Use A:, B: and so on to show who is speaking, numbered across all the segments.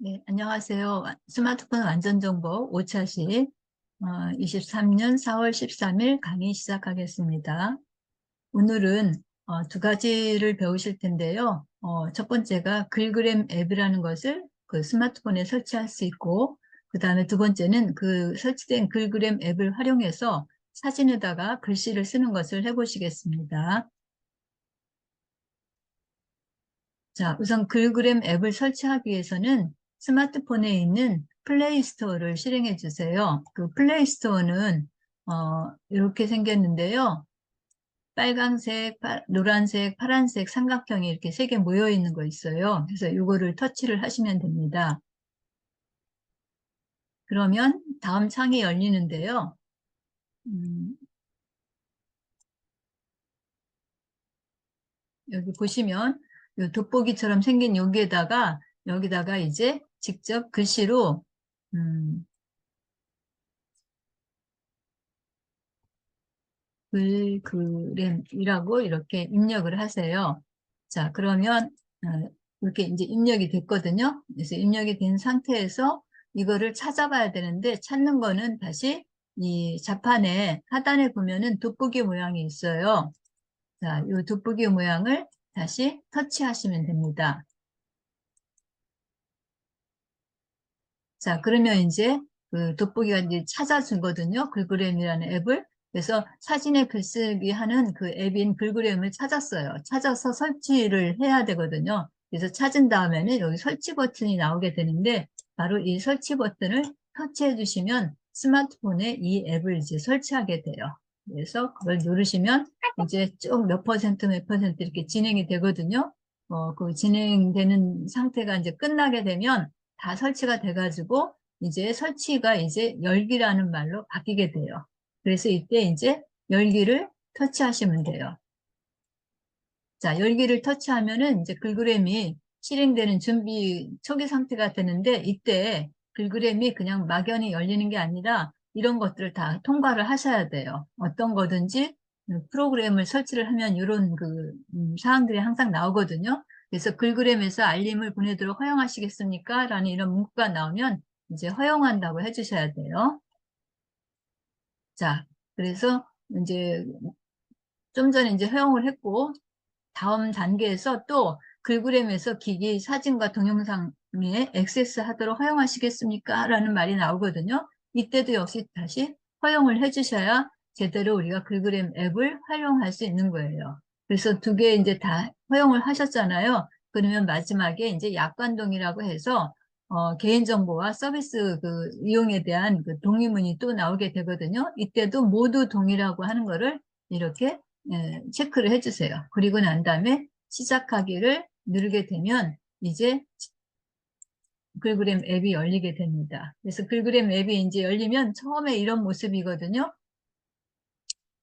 A: 네, 안녕하세요. 스마트폰 완전정보 5차 시 어, 23년 4월 13일 강의 시작하겠습니다. 오늘은 어, 두 가지를 배우실 텐데요. 어, 첫 번째가 글그램 앱이라는 것을 그 스마트폰에 설치할 수 있고 그 다음에 두 번째는 그 설치된 글그램 앱을 활용해서 사진에다가 글씨를 쓰는 것을 해보시겠습니다. 자, 우선 글그램 앱을 설치하기 위해서는 스마트폰에 있는 플레이스토어를 실행해 주세요. 그 플레이스토어는 어, 이렇게 생겼는데요. 빨강색, 파, 노란색, 파란색 삼각형이 이렇게 세 개 모여 있는 거 있어요. 그래서 이거를 터치를 하시면 됩니다. 그러면 다음 창이 열리는데요. 음, 여기 보시면 이 돋보기처럼 생긴 여기에다가 여기다가 이제 직접 글씨로 음, 글그램이라고 이렇게 입력을 하세요. 자, 그러면 어, 이렇게 이제 입력이 됐거든요. 그래서 입력이 된 상태에서 이거를 찾아봐야 되는데 찾는 거는 다시 이 자판에 하단에 보면은 돋보기 모양이 있어요. 자, 이 돋보기 모양을 다시 터치하시면 됩니다. 자, 그러면 이제 그 돋보기가 이제 찾아주거든요. 글그램이라는 앱을. 그래서 사진에 글쓰기 하는 그 앱인 글그램을 찾았어요. 찾아서 설치를 해야 되거든요. 그래서 찾은 다음에는 여기 설치 버튼이 나오게 되는데 바로 이 설치 버튼을 터치해 주시면 스마트폰에 이 앱을 이제 설치하게 돼요. 그래서 그걸 누르시면 이제 쭉 몇 퍼센트 몇 퍼센트 이렇게 진행이 되거든요. 어, 그 진행되는 상태가 이제 끝나게 되면 다 설치가 돼가지고 이제 설치가 이제 열기라는 말로 바뀌게 돼요. 그래서 이때 이제 열기를 터치하시면 돼요. 자, 열기를 터치하면은 이제 글그램이 실행되는 준비 초기 상태가 되는데 이때 글그램이 그냥 막연히 열리는 게 아니라 이런 것들을 다 통과를 하셔야 돼요. 어떤 거든지 프로그램을 설치를 하면 이런 그 음, 사항들이 항상 나오거든요. 그래서 글그램에서 알림을 보내도록 허용하시겠습니까? 라는 이런 문구가 나오면 이제 허용한다고 해주셔야 돼요. 자, 그래서 이제 좀 전에 이제 허용을 했고 다음 단계에서 또 글그램에서 기기 사진과 동영상에 액세스 하도록 허용하시겠습니까? 라는 말이 나오거든요. 이때도 역시 다시 허용을 해주셔야 제대로 우리가 글그램 앱을 활용할 수 있는 거예요. 그래서 두 개 이제 다 허용을 하셨잖아요. 그러면 마지막에 이제 약관동이라고 해서 어, 개인정보와 서비스 그 이용에 대한 그 동의문이 또 나오게 되거든요. 이때도 모두 동의라고 하는 거를 이렇게 예, 체크를 해주세요. 그리고 난 다음에 시작하기를 누르게 되면 이제 글그램 앱이 열리게 됩니다. 그래서 글그램 앱이 이제 열리면 처음에 이런 모습이거든요.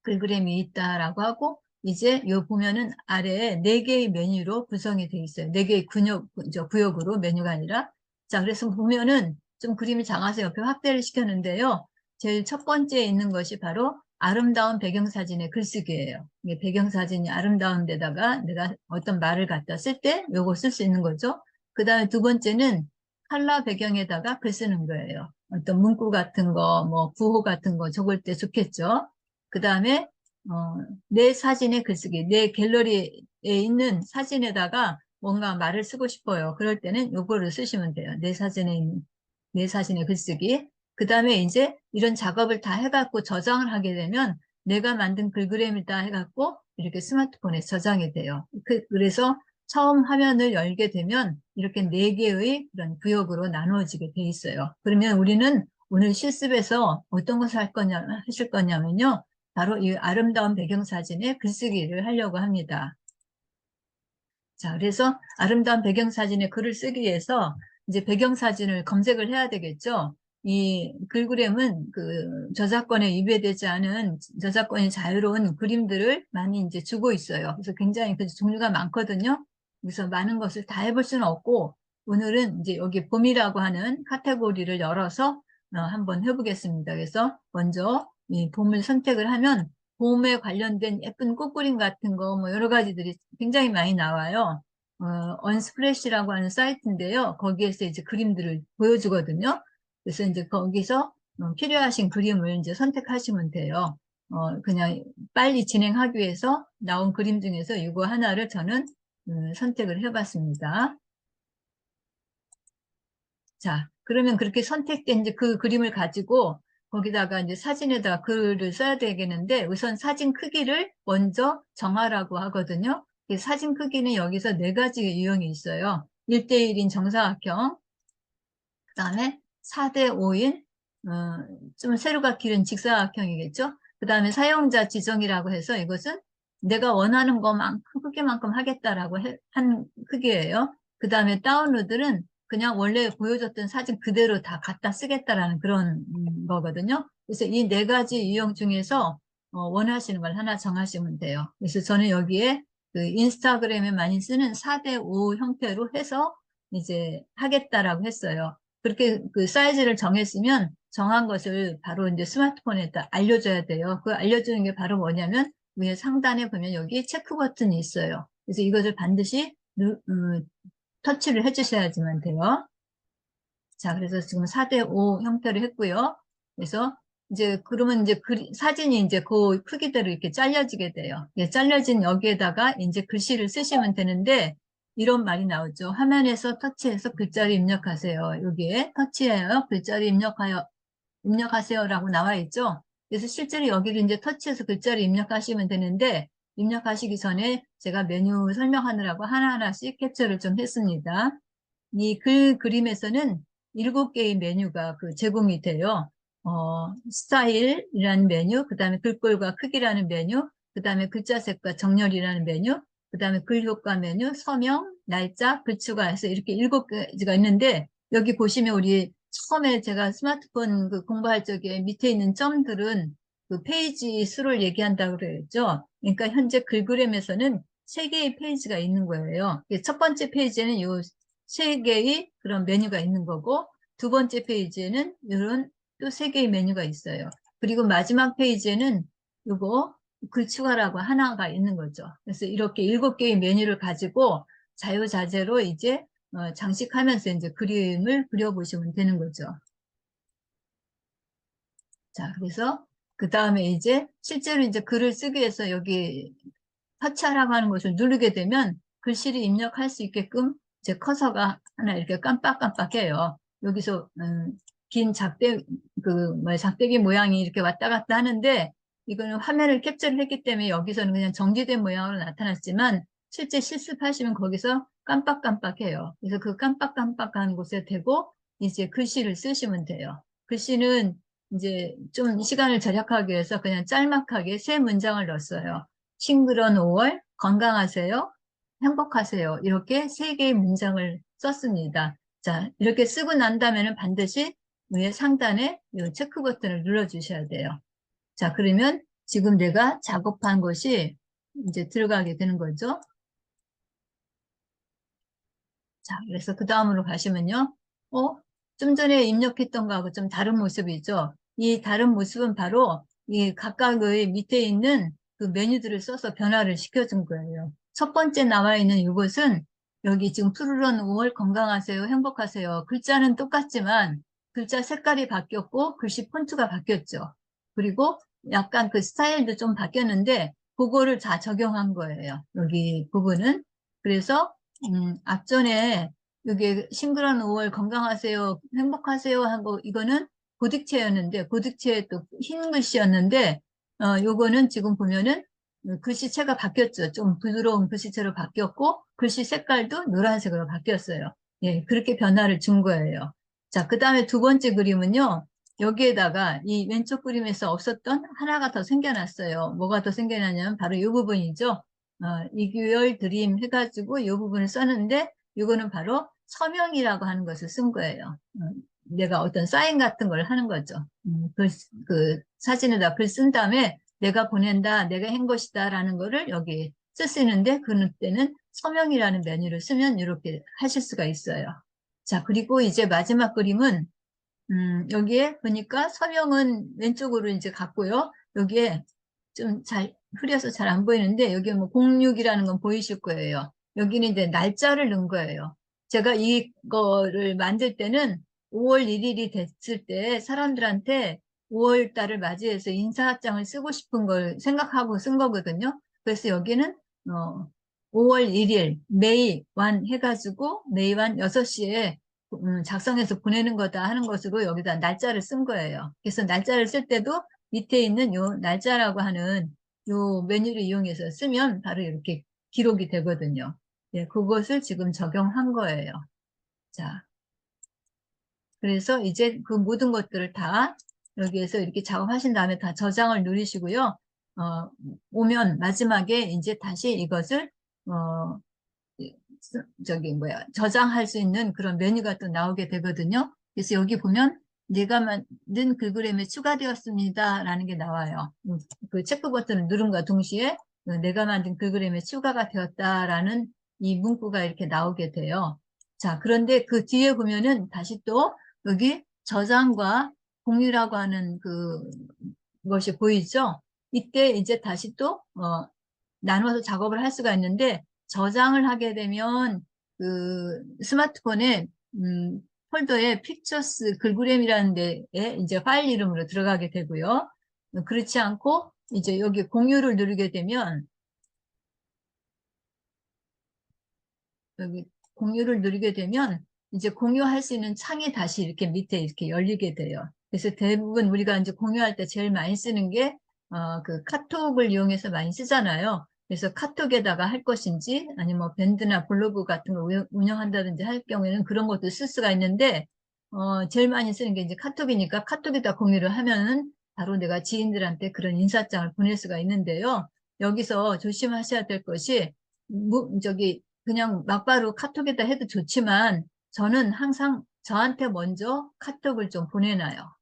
A: 글그램이 있다라고 하고 이제 요 보면은 아래에 네 개의 메뉴로 구성이 되어 있어요. 네 개의 구역, 구역으로 메뉴가 아니라 자 그래서 보면은 좀 그림이 작아서 옆에 확대를 시켰는데요. 제일 첫 번째 있는 것이 바로 아름다운 배경사진의 글쓰기예요. 배경사진이 아름다운 데다가 내가 어떤 말을 갖다 쓸 때 요거 쓸 수 있는 거죠. 그 다음에 두 번째는 칼라 배경에다가 글 쓰는 거예요. 어떤 문구 같은 거, 뭐 구호 같은 거 적을 때 좋겠죠. 그 다음에 어, 내 사진의 글쓰기, 내 갤러리에 있는 사진에다가 뭔가 말을 쓰고 싶어요. 그럴 때는 요거를 쓰시면 돼요. 내 사진에 있는, 내 사진의 글쓰기. 그 다음에 이제 이런 작업을 다 해갖고 저장을 하게 되면 내가 만든 글그램이다 해갖고 이렇게 스마트폰에 저장이 돼요. 그, 그래서 처음 화면을 열게 되면 이렇게 네 개의 그런 구역으로 나누어지게 돼 있어요. 그러면 우리는 오늘 실습에서 어떤 것을 할 거냐, 하실 거냐면요. 바로 이 아름다운 배경사진에 글쓰기를 하려고 합니다. 자, 그래서 아름다운 배경사진에 글을 쓰기 위해서 이제 배경사진을 검색을 해야 되겠죠. 이 글그램은 그 저작권에 위배되지 않은 저작권이 자유로운 그림들을 많이 이제 주고 있어요. 그래서 굉장히 그 종류가 많거든요. 그래서 많은 것을 다 해볼 수는 없고 오늘은 이제 여기 봄이라고 하는 카테고리를 열어서 어, 한번 해보겠습니다. 그래서 먼저 이 봄을 선택을 하면 봄에 관련된 예쁜 꽃그림 같은 거 뭐 여러 가지들이 굉장히 많이 나와요. 어, 언스프레시라고 하는 사이트인데요. 거기에서 이제 그림들을 보여주거든요. 그래서 이제 거기서 어, 필요하신 그림을 이제 선택하시면 돼요. 어, 그냥 빨리 진행하기 위해서 나온 그림 중에서 이거 하나를 저는 음, 선택을 해봤습니다. 자, 그러면 그렇게 선택된 이제 그 그림을 가지고 거기다가 이제 사진에다 글을 써야 되겠는데 우선 사진 크기를 먼저 정하라고 하거든요. 이 사진 크기는 여기서 네 가지 유형이 있어요. 1대1인 정사각형, 그 다음에 4대5인 어, 좀 세로가 길은 직사각형이겠죠. 그 다음에 사용자 지정이라고 해서 이것은 내가 원하는 것만큼 크기만큼 하겠다라고 해, 한 크기예요. 그 다음에 다운로드는 그냥 원래 보여줬던 사진 그대로 다 갖다 쓰겠다라는 그런 음, 거거든요. 그래서 이 네 가지 유형 중에서 어, 원하시는 걸 하나 정하시면 돼요. 그래서 저는 여기에 그 인스타그램에 많이 쓰는 4대5 형태로 해서 이제 하겠다라고 했어요. 그렇게 그 사이즈를 정했으면 정한 것을 바로 이제 스마트폰에다 알려줘야 돼요. 그 알려주는 게 바로 뭐냐면 위에 상단에 보면 여기 체크 버튼이 있어요. 그래서 이것을 반드시 누, 음, 터치를 해주셔야지만 돼요. 자, 그래서 지금 4대5 형태로 했고요. 그래서 이제 그러면 이제 그 사진이 이제 그 크기대로 이렇게 잘려지게 돼요. 예, 잘려진 여기에다가 이제 글씨를 쓰시면 되는데 이런 말이 나오죠. 화면에서 터치해서 글자를 입력하세요. 여기에 터치해요. 글자를 입력하여 입력하세요라고 나와 있죠. 그래서 실제로 여기를 이제 터치해서 글자를 입력하시면 되는데 입력하시기 전에 제가 메뉴 설명하느라고 하나하나씩 캡처를 좀 했습니다. 이 글 그림에서는 일곱 개의 메뉴가 그 제공이 돼요. 어, 스타일이라는 메뉴, 그 다음에 글꼴과 크기라는 메뉴, 그 다음에 글자 색과 정렬이라는 메뉴, 그 다음에 글 효과 메뉴, 서명, 날짜, 글 추가해서 이렇게 일곱 가지가 있는데 여기 보시면 우리 처음에 제가 스마트폰 그 공부할 적에 밑에 있는 점들은 그 페이지 수를 얘기한다고 그랬죠. 그러니까 현재 글그램에서는 세 개의 페이지가 있는 거예요. 첫 번째 페이지에는 요 세 개의 그런 메뉴가 있는 거고 두 번째 페이지에는 이런 또 세 개의 메뉴가 있어요. 그리고 마지막 페이지에는 요거 글 추가라고 하나가 있는 거죠. 그래서 이렇게 일곱 개의 메뉴를 가지고 자유자재로 이제 어, 장식하면서 이제 그림을 그려보시면 되는 거죠. 자, 그래서 그 다음에 이제 실제로 이제 글을 쓰기 위해서 여기 터치하라고 하는 것을 누르게 되면 글씨를 입력할 수 있게끔 제 커서가 하나 이렇게 깜빡깜빡해요. 여기서 음, 긴 작대 그뭐 작대기 모양이 이렇게 왔다 갔다 하는데 이거는 화면을 캡처를 했기 때문에 여기서는 그냥 정지된 모양으로 나타났지만 실제 실습하시면 거기서 깜빡깜빡해요. 그래서 그 깜빡깜빡한 곳에 대고 이제 글씨를 쓰시면 돼요. 글씨는 이제 좀 시간을 절약하기 위해서 그냥 짤막하게 세 문장을 넣었어요. 싱그런 5월, 건강하세요, 행복하세요. 이렇게 세 개의 문장을 썼습니다. 자, 이렇게 쓰고 난 다음에는 반드시 위에 상단에 이 체크 버튼을 눌러 주셔야 돼요. 자, 그러면 지금 내가 작업한 것이 이제 들어가게 되는 거죠. 자, 그래서 그 다음으로 가시면요. 어? 좀 전에 입력했던 거하고 좀 다른 모습이죠. 이 다른 모습은 바로 이 각각의 밑에 있는 그 메뉴들을 써서 변화를 시켜준 거예요. 첫 번째 나와 있는 이것은 여기 지금 푸르른 5월 건강하세요, 행복하세요. 글자는 똑같지만 글자 색깔이 바뀌었고 글씨 폰트가 바뀌었죠. 그리고 약간 그 스타일도 좀 바뀌었는데 그거를 다 적용한 거예요. 여기 부분은. 그래서 음, 앞전에 여기 싱그런 5월 건강하세요, 행복하세요 하고 이거는 고딕체였는데 고딕체에 또 흰 글씨였는데 어, 요거는 지금 보면은 글씨체가 바뀌었죠. 좀 부드러운 글씨체로 바뀌었고 글씨 색깔도 노란색으로 바뀌었어요. 예, 그렇게 변화를 준 거예요. 자, 그 다음에 두 번째 그림은요. 여기에다가 이 왼쪽 그림에서 없었던 하나가 더 생겨났어요. 뭐가 더 생겨났냐면 바로 이 부분이죠. 어, 이규열 드림 해가지고 이 부분을 썼는데 이거는 바로 서명이라고 하는 것을 쓴 거예요. 어, 내가 어떤 사인 같은 걸 하는 거죠. 음, 글, 그 사진에다 글 쓴 다음에 내가 보낸다, 내가 한 것이다 라는 거를 여기 쓰시는데 그때는 서명이라는 메뉴를 쓰면 이렇게 하실 수가 있어요. 자, 그리고 이제 마지막 그림은 음, 여기에 보니까 서명은 왼쪽으로 이제 갔고요. 여기에 좀 잘 흐려서 잘 안 보이는데 여기에 뭐 06이라는 건 보이실 거예요. 여기는 이제 날짜를 넣은 거예요. 제가 이거를 만들 때는 5월 1일이 됐을 때 사람들한테 5월 달을 맞이해서 인사장을 쓰고 싶은 걸 생각하고 쓴 거거든요. 그래서 여기는 어, 5월 1일 메이 완 해가지고 메이 완 6시에 음, 작성해서 보내는 거다 하는 것으로 여기다 날짜를 쓴 거예요. 그래서 날짜를 쓸 때도 밑에 있는 요 날짜라고 하는 요 메뉴를 이용해서 쓰면 바로 이렇게 기록이 되거든요. 네, 그것을 지금 적용한 거예요. 자, 그래서 이제 그 모든 것들을 다 여기에서 이렇게 작업하신 다음에 다 저장을 누르시고요. 어, 오면 마지막에 이제 다시 이것을 어, 저기 뭐야 저장할 수 있는 그런 메뉴가 또 나오게 되거든요. 그래서 여기 보면 내가 만든 글그램에 추가되었습니다 라는 게 나와요. 음, 그 체크 버튼을 누른과 동시에 그 내가 만든 글그램에 추가가 되었다라는 이 문구가 이렇게 나오게 돼요. 자 그런데 그 뒤에 보면은 다시 또 여기 저장과 공유라고 하는 그 것이 보이죠? 이때 이제 다시 또 어, 나눠서 작업을 할 수가 있는데 저장을 하게 되면 그 스마트폰에 음, 폴더에 픽처스 글그램이라는 데에 이제 파일 이름으로 들어가게 되고요. 그렇지 않고 이제 여기 공유를 누르게 되면 여기 공유를 누르게 되면 이제 공유할 수 있는 창이 다시 이렇게 밑에 이렇게 열리게 돼요. 그래서 대부분 우리가 이제 공유할 때 제일 많이 쓰는 게, 어, 그 카톡을 이용해서 많이 쓰잖아요. 그래서 카톡에다가 할 것인지 아니면 뭐 밴드나 블로그 같은 걸 운영한다든지 할 경우에는 그런 것도 쓸 수가 있는데 어, 제일 많이 쓰는 게 이제 카톡이니까 카톡에다 공유를 하면은 바로 내가 지인들한테 그런 인사장을 보낼 수가 있는데요. 여기서 조심하셔야 될 것이 뭐, 저기 그냥 막바로 카톡에다 해도 좋지만 저는 항상 저한테 먼저 카톡을 좀 보내놔요.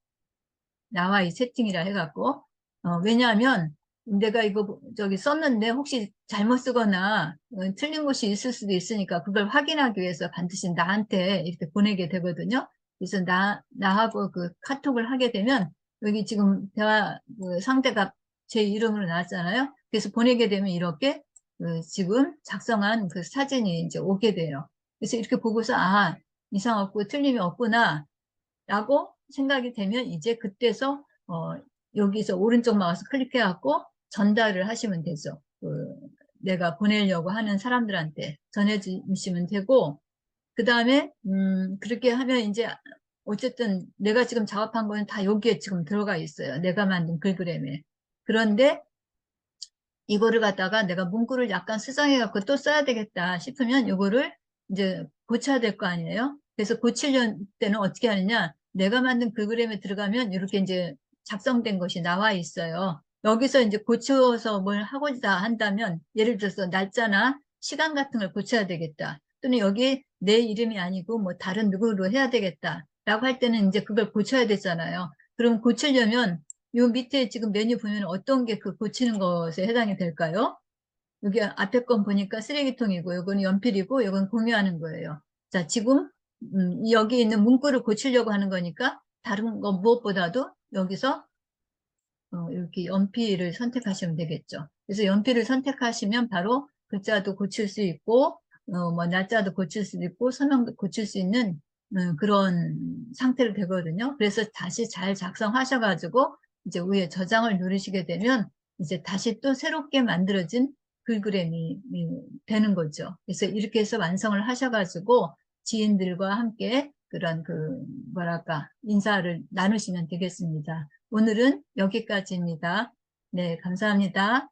A: 나와 이 세팅이라 해갖고 어, 왜냐하면 내가 이거 저기 썼는데 혹시 잘못 쓰거나 어, 틀린 것이 있을 수도 있으니까 그걸 확인하기 위해서 반드시 나한테 이렇게 보내게 되거든요. 그래서 나, 나하고 그 카톡을 하게 되면 여기 지금 대화 그 상대가 제 이름으로 나왔잖아요. 그래서 보내게 되면 이렇게 그 지금 작성한 그 사진이 이제 오게 돼요. 그래서 이렇게 보고서 아 이상 없고 틀림이 없구나 라고 생각이 되면 이제 그때서 어, 여기서 오른쪽 마우스 클릭해갖고 전달을 하시면 되죠. 그 내가 보내려고 하는 사람들한테 전해주시면 되고 그 다음에 음, 그렇게 하면 이제 어쨌든 내가 지금 작업한 거는 다 여기에 지금 들어가 있어요. 내가 만든 글그램에. 그런데 이거를 갖다가 내가 문구를 약간 수정해 갖고 또 써야 되겠다 싶으면 이거를 이제 고쳐야 될 거 아니에요. 그래서 고칠 때는 어떻게 하느냐 내가 만든 글그램에 들어가면 이렇게 이제 작성된 것이 나와 있어요. 여기서 이제 고쳐서 뭘 하고자 한다면 예를 들어서 날짜나 시간 같은 걸 고쳐야 되겠다. 또는 여기 내 이름이 아니고 뭐 다른 누구로 해야 되겠다. 라고 할 때는 이제 그걸 고쳐야 되잖아요. 그럼 고치려면 요 밑에 지금 메뉴 보면 어떤 게 그 고치는 것에 해당이 될까요? 여기 앞에 건 보니까 쓰레기통이고 이거는 연필이고 이건 공유하는 거예요. 자 지금 음, 여기 있는 문구를 고치려고 하는 거니까 다른 거 무엇보다도 여기서 어, 이렇게 연필을 선택하시면 되겠죠. 그래서 연필을 선택하시면 바로 글자도 고칠 수 있고 어, 뭐 날짜도 고칠 수 있고 서명도 고칠 수 있는 음, 그런 상태로 되거든요. 그래서 다시 잘 작성하셔가지고 이제 위에 저장을 누르시게 되면 이제 다시 또 새롭게 만들어진 글그램이 되는 거죠. 그래서 이렇게 해서 완성을 하셔가지고 지인들과 함께 그런 그 뭐랄까 인사를 나누시면 되겠습니다. 오늘은 여기까지입니다. 네, 감사합니다.